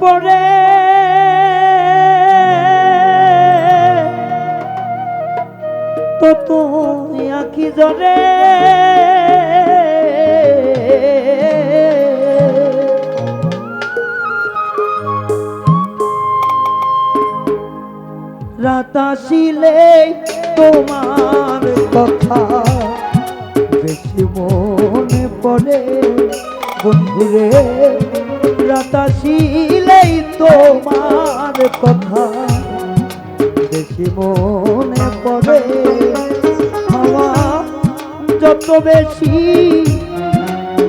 পড়ে। তো তুই আঁকি জরে রাত আসিলে তোমার কথা বেশি মনে পড়ে। বন্ধুরে রাত আসিলেই তোমার কথা। বেশি মনে পড়ে হাওয়া, যত বেশি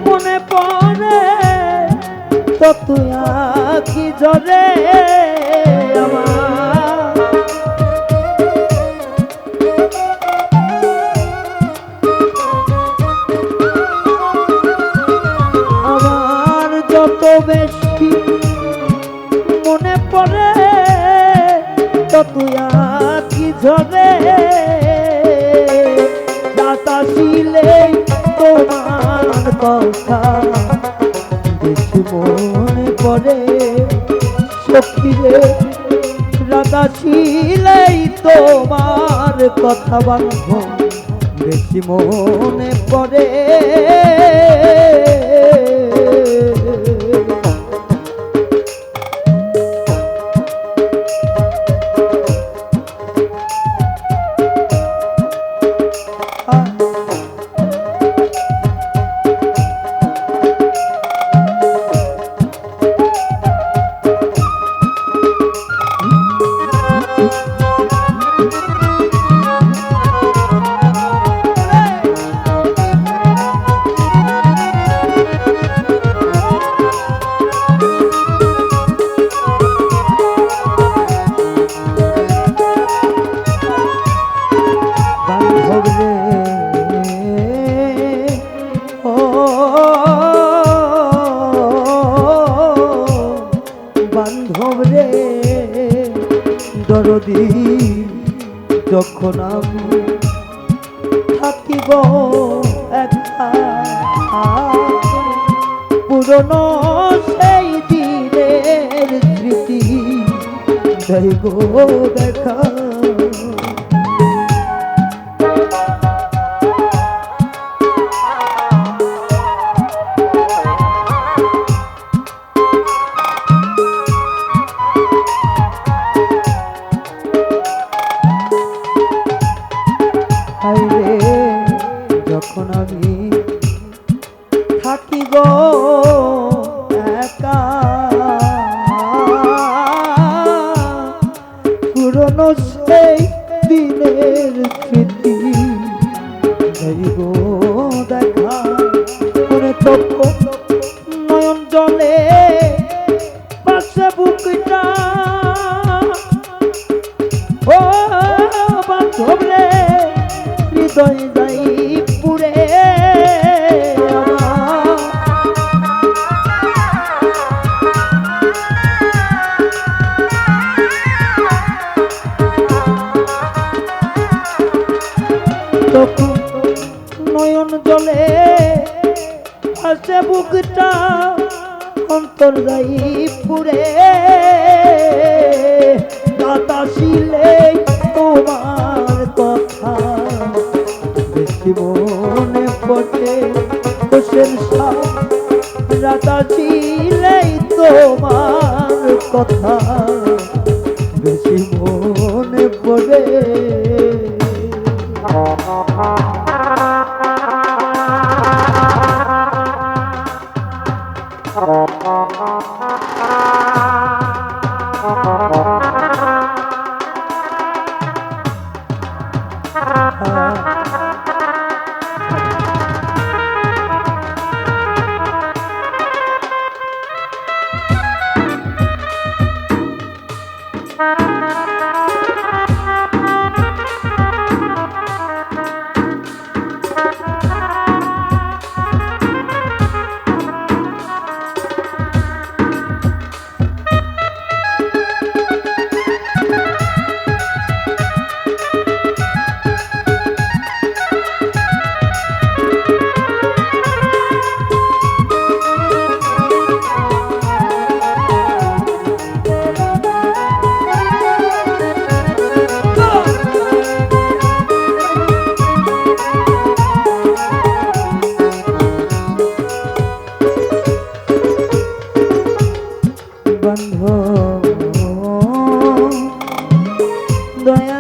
মনে পড়ে তত কি জরে আমার যত বেশি মনে পড়ে তত কি ঝরে। দাতা ছিলে তোমার কথা, বেশি মনে পড়ে। সখীরে রাধা ছিলেই তোমার কথা বান্ধব বেশি মনে পড়ে। একা পুরনো সেই দিনের স্মৃতি যাইব দেখা। যাইব দেখা। মনে অন্তর যাই পুরে দাতা শিলে তোমার কথা। বেশি মনে পড়ে হোসেন শাহ রাতা শিলে তোমার কথা। 눌러요.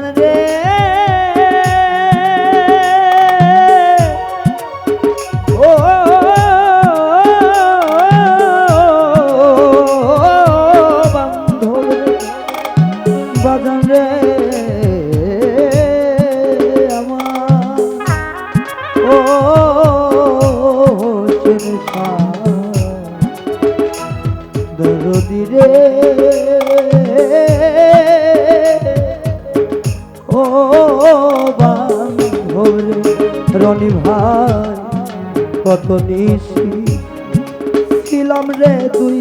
কত নিশি ছিলাম রে দুই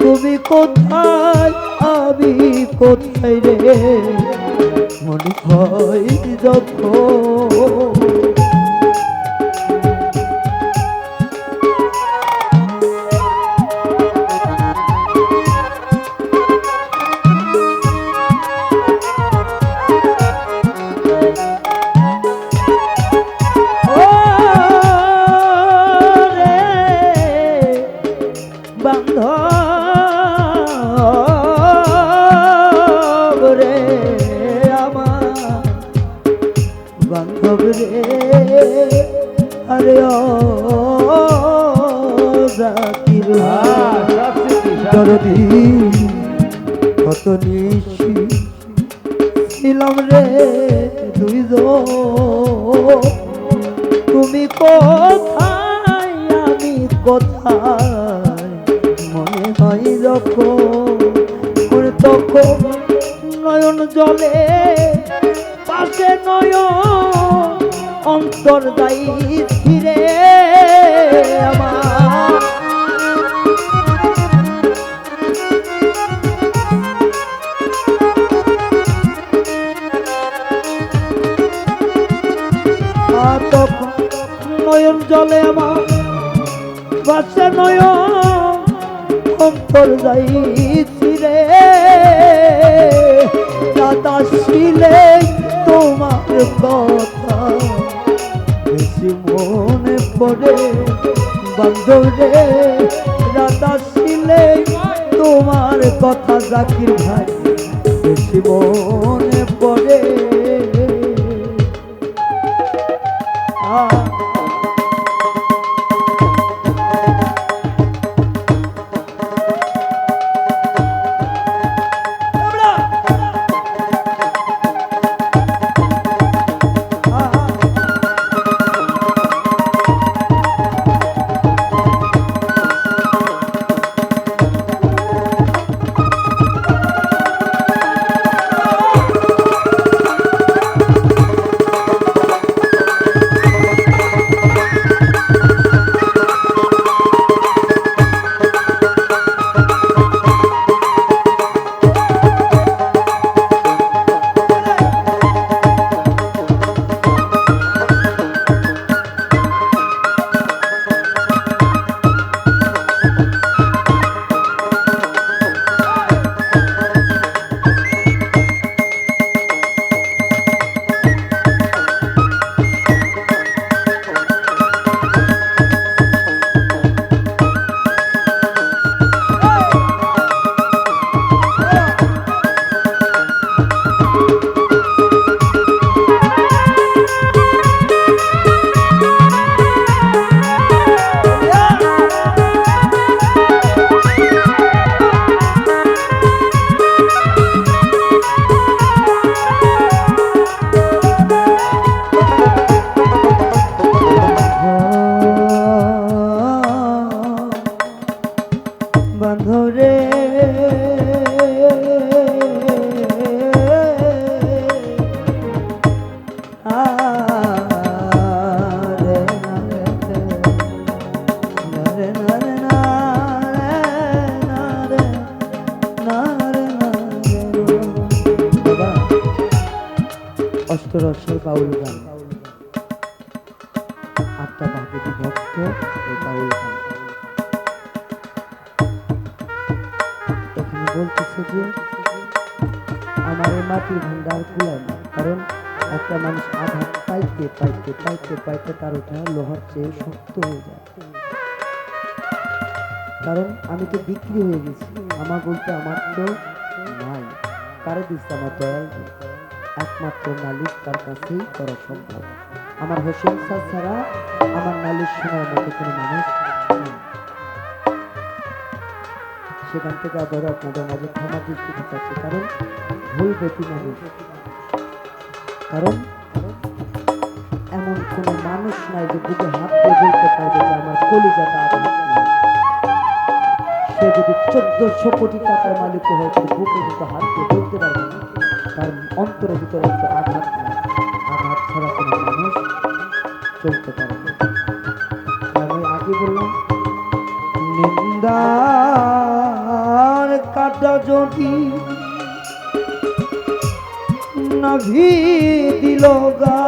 তুমি কোথায়? আমি কোথায় রে? মনে হয় যখন জাকির দরদি কত নিশি ছিলাম রে দুইজন। তুমি কোথায় আমি কোথায়? মনে হয় যখন তখন নয়ন জলে পাশে নয়ন অন্তর দায়ী ফিরে নয়ন জলে আমার বাচ্চা নয়ন অন্তর যাই রে দাদা ছিলে তোমার কথা। মনে পড়ে বান্ধব রে দাদা ছিলে তোমার কথা জাকির ভাই বেশি মনে পড়ে। অষ্টরসের বাউল গান আত্মা বাগিনী ভক্ত? এই বাউল গান এখানে বলতেছে যে, আমার এই মাটির ভান্ডার কুলায় না, কারণ একটা মানুষ আঘাত পাইতে পাইতে পাইতে পাইতে তার ওঠা লোহার চেয়ে শক্ত হয়ে যায়। কারণ আমি তো বিক্রি হয়ে গেছি, আমার বলতে আমার তো নাই। কারও দিচ্ছে আমার দয়াল। একমাত্র নালিশ তার কাছেই করা সম্ভব। আমার হোসেন স্যার ছাড়া আমার নালিশ শোনার মতো কোনো মানুষ সেখান থেকে আবার আপনাদের মাঝে ক্ষমা দৃষ্টিতে চাচ্ছি কারণ ভুল ব্যক্তি মানুষ। কারণ এমন কোনো মানুষ নাই যে বুকে হাত দিয়ে বলতে পারবে যে আমার কলিজাটা আঘাত সে যদি চোদ্দশো কোটি টাকার মালিক হয় তার বুকে কিন্তু হাত দিয়ে বলতে পারবে না। তার অন্তরের ভিতরে একটা আঘাত আঘাত ছাড়া কোনো মানুষ চলতে পারে আমি আগে বললাম, নিন্দার কাটা যদি না ভি দিল গা